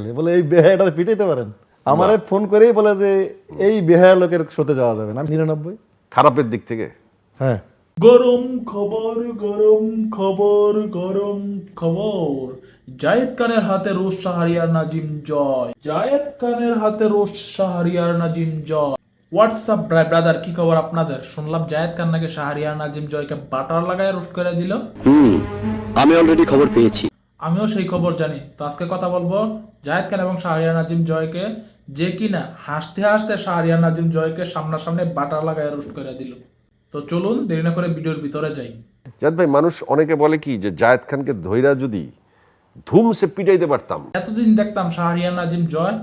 বলে এই বেহায়াটার পিটাইতে পারেন? আমারে ফোন করেই বলে যে এই বেহায়া লোকের শোতে যাওয়া যাবে না। নিরানব্বই। খারাপের দিক থেকে? হ্যাঁ। গরম খবর গরম খবর গরম খবর। জায়েদ খানের হাতে রোজ শাহরিয়ার নাজিম জয়। জায়েদ খানের হাতে roast Shahriar Nazim Joy. WhatsApp brother কি খবর আপনাদের? শুনলাম জায়েদ খান নাকি শাহরিয়ার নাজিম জয়কে বাটার লাগায় রোস্ট করে দিল। হুম আমি অলরেডি খবর পেয়েছি। আমিও সেই খবর জানি। তো আজকে কথা বলব জায়েদ খান এবং শাহরিয়া নাজিম জয়কে যে কিনা হাসতে হাসতে শাহরিয়া নাজিম জয়কে সামনাসামনি বাটার লাগায় রোস্ট করে দিল। তো চলুন দেরি না করে ভিডিওর ভিতরে যাই। জাদ ভাই মানুষ অনেকে বলে কি যে জায়েদ খানকে ধৈরা যদি ধুমসে পিটাইতে পারতাম। এতদিন দেখতাম শাহরিয়া নাজিম জয়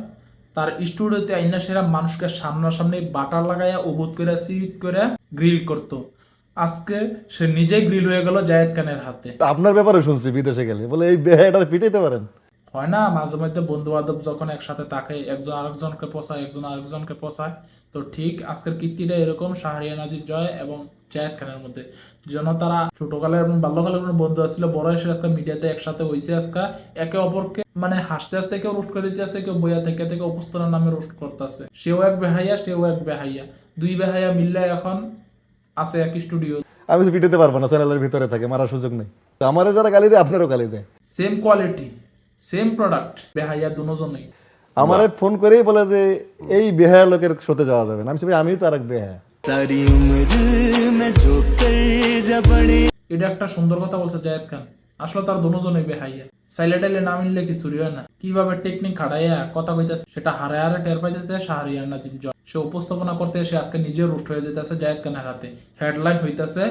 তার স্টুডিওতে আইনা সেরা মানুষকে সামনাসামনি বাটার লাগাইয়া উবুত করে সিট করে গ্রিল করত। আজকে সে নিজেই গ্রিল হয়ে গেল জায়েদ খানের হাতে। আপনার ব্যাপারে শুনছি বিদেশে গেলে। বলে এই বেহায়াটার পিটাইতে পারেন। হয় না মাঝে মধ্যে বন্ধু বান্ধব যখন একসাথে থাকে একজন আরেকজনকে পোষায় একজন আরেকজনকে পোষায়। তো ঠিক আজকের কীর্তিটা এরকম শাহরিয়া নাজিব জয় এবং জায়েদ খানের মধ্যে। যেন তারা ছোটকালের এবং বাল্যকালের কোনো বন্ধু আসছিল বড় এসে আজকে মিডিয়াতে একসাথে হয়েছে আজকে। একে অপরকে মানে হাসতে হাসতে কেউ রোস্ট করে দিতেছে কেউ বইয়া থেকে থেকে উপস্থানের নামে রোস্ট করতেছে। সেও এক বেহাইয়া সেও এক বেহাইয়া দুই বেহাইয়া মিললে এখন আছে এক স্টুডিও আমি পিটাতে পারব না চ্যানেলের ভিতরে থাকে মারার সুযোগ নেই। তো আমারও যারা গালি দেয় আপনারও গালি দেয়। সেম কোয়ালিটি সেম প্রোডাক্ট বেহাইয়া দুজনেই। আমারে ফোন করেই বলে যে এই বেহায়া লোকের সাথে যাওয়া যাবে না। আমি সবাই আমিও তো আর এক বেহায়া এটা একটা সুন্দর কথা বলছে জায়েদ খান। আসলে তার দুজনেই বেহাইয়া। সাইলেটাইলে না মিললে কিছুই হয় না। কীভাবে টেকনিক খাটাইয়া কথা কইতেছে সেটা টের পাইতেছে শাহরিয়ার নাজিম জয় সে উপস্থাপনা করতে এসে আজকে নিজে রোস্ট হয়ে যেতেছে জায়েদ খানের হাতে। হেডলাইন হইতেছে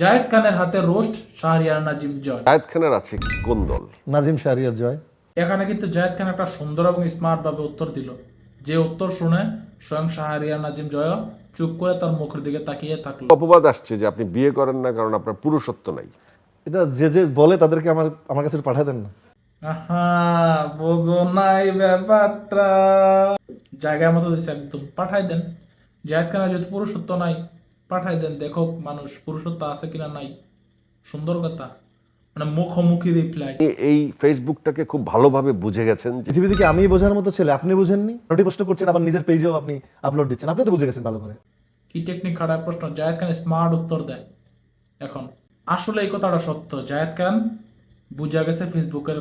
জায়েদ খানের হাতে রোস্ট শাহরিয়ার নাজিম জয় জায়েদ খানের আছে কোন দল? নাজিম শাহরিয়ার জয়। এখানে কিন্তু জায়েদ খান একটা সুন্দর এবং স্মার্ট ভাবে উত্তর দিল। যে উত্তর শুনে স্বয়ং শাহরিয়ার নাজিম জয় চুপ করে তার মুখের দিকে তাকিয়ে থাকল। অপবাদ আসছে যে আপনি বিয়ে করেন না কারণ আপনার পুরুষত্ব নাই। এটা যে যে বলে তাদেরকে আমার আমার কাছে পাঠায় দেন না। আহা বোঝো নাই ব্যাপারটা। জায়গার মতো দিচ্ছে একদম পাঠাই দেন। জায়দ খানের যেহেতু পুরুষত্ব নাই পাঠাই দেন দেখো মানুষ পুরুষত্ব আছে কিনা নাই। সুন্দর কথা। মানে মুখোমুখি রিপ্লাই এই ফেসবুকটাকে খুব ভালোভাবে বুঝে গেছেন পৃথিবী থেকে আমি বোঝার মতো ছেলে? আপনি বুঝেননি? নোটি প্রশ্ন করছেন আবার নিজের পেজেও আপনি আপলোড দিচ্ছেন। আপনি তো বুঝে গেছেন ভালো করে। কি টেকনিক খারাপ প্রশ্ন? জায়দ খান স্মার্ট উত্তর দেয়। এখন আসলে এই কথাটা সত্য। জায়দ খান বুঝা গেছে ফেসবুকের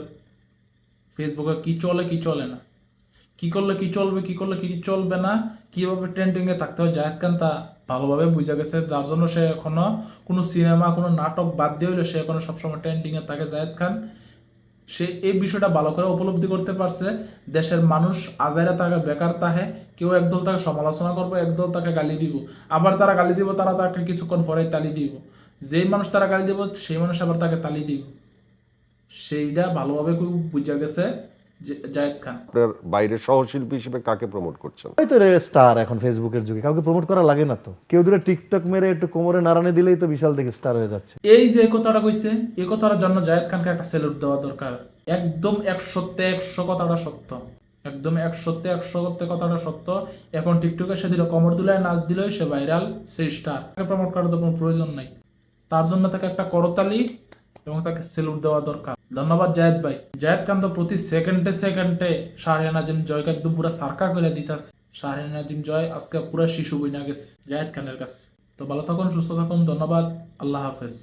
ফেসবুকে কি চলে কি চলে না। কি করলে কি চলবে, কি করলে কি চলবে না, কীভাবে ট্রেন্ডিংয়ে থাকতে হয় জায়দ খান তা ভালোভাবে বুঝা গেছে। যার জন্য সে এখনও কোনো সিনেমা কোনো নাটক বাদ দিয়ে হইলে সে এখনও সবসময় ট্রেন্ডিংয়ে থাকে। জায়দ খান সে এই বিষয়টা ভালো করে উপলব্ধি করতে পারছে। দেশের মানুষ আজাইরা তাকে বেকার তাহে, কেউ একদল তাকে সমালোচনা করবে, একদল তাকে গালি দিব। আবার তারা গালি দিব, তারা তাকে কিছুক্ষণ পরে তালি দিব। যেই মানুষ তারা গালি দিব, সেই মানুষ আবার তাকে তালি দিব। সেইটা ভালোভাবে খুব বুঝা গেছে যে- জায়েদ খান। আপনার বাইরে সহশিল্পী হিসেবে কাকে প্রমোট করছেন? ওই তো স্টার এখন ফেসবুকের যুগে কাউকে প্রমোট করা লাগে না তো। কেউ দূরে টিকটক মেরে একটু কোমরে নাড়ানি দিলেই তো বিশাল দেখে স্টার হয়ে যাচ্ছে। এই যে কথাটা কইছে এই কথাটার জন্য জায়েদ খানকে একটা স্যালুট দেওয়া দরকার। একদম একশোতে একশো কথাটা সত্য। একদম একশোতে একশো করতে কথাটা সত্য। এখন টিকটকে সে দিল কমর দুলায় নাচ দিলই সে ভাইরাল সে স্টার প্রমোট করার তো কোনো প্রয়োজন নাই। তার জন্য তাকে একটা করতালি এবং তাকে সেলুট দেওয়া দরকার। ধন্যবাদ জায়েদ ভাই। জায়েদ খান তো প্রতি সেকেন্ডে সেকেন্ডে শাহরিয়া নাজিম জয়কে একদম পুরো সার্কা করে দিতেছে। শাহরিয়া নাজিম জয় আজকে পুরো শিশু বইনা গেছে জায়েদ খানের কাছে। তো ভালো থাকুন, সুস্থ থাকুন, ধন্যবাদ, আল্লাহ হাফেজ।